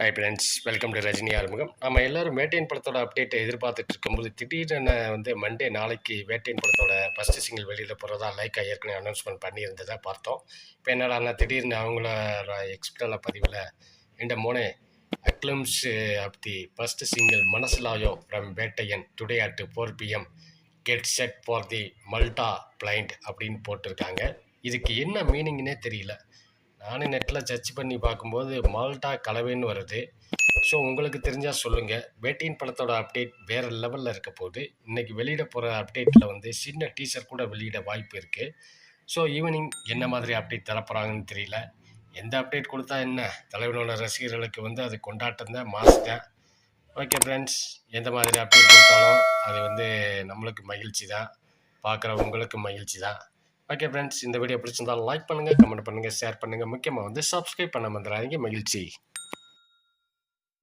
Hi friends welcome to Rajini Arumugam நம்ம எல்லோரும் வேட்டையின் படத்தோட அப்டேட்டை எதிர்பார்த்துட்டு இருக்கும்போது திடீரென வந்து மண்டே நாளைக்கு வேட்டையின் படத்தோட ஃபஸ்ட்டு சிங்கிள் வெளியில் போகிறதா லைக்கா ஏற்கனவே அனௌன்ஸ்மெண்ட் பண்ணியிருந்ததை பார்த்தோம். இப்போ என்னடானா திடீர்னு அவங்களோட எக்ஸ்பிரல பதிவில் இந்த மோனே acclaims of the first single Manasilaayo from Vettaiyan today at four PM get set for the மல்டா blind அப்படின்னு போட்டிருக்காங்க. இதுக்கு என்ன மீனிங்னே தெரியல. நானும் நெட்டில் சர்ச் பண்ணி பார்க்கும்போது மால்டா கலவைன்னு வருது. ஸோ உங்களுக்கு தெரிஞ்சால் சொல்லுங்கள் வேட்டியின் படத்தோட அப்டேட் வேறு லெவலில் இருக்க போகுது. இன்றைக்கி வெளியிட போகிற அப்டேட்டில் வந்து சின்ன டீசர் கூட வெளியிட வாய்ப்பு இருக்குது ஸோ ஈவினிங் என்ன மாதிரி அப்டேட் தரப்போகிறாங்கன்னு தெரியல. எந்த அப்டேட் கொடுத்தா என்ன? தலைவனோட ரசிகர்களுக்கு வந்து அது கொண்டாட்டம் தான் மாஸ் தான். ஓகே ஃப்ரெண்ட்ஸ் எந்த மாதிரி அப்டேட் கொடுத்தாலும் அது வந்து நம்மளுக்கு மகிழ்ச்சி தான். பார்க்குற உங்களுக்கு மகிழ்ச்சி தான். ஓகே ஃப்ரெண்ட்ஸ் இந்த வீடியோ பிடிச்சிருந்தாலும் லைக் பண்ணுங்கள் கமெண்ட் பண்ணுங்கள் ஷேர் பண்ணுங்கள் முக்கியமாக வந்து சப்ஸ்கிரைப் பண்ண வந்துடாதீங்க மகிழ்ச்சி.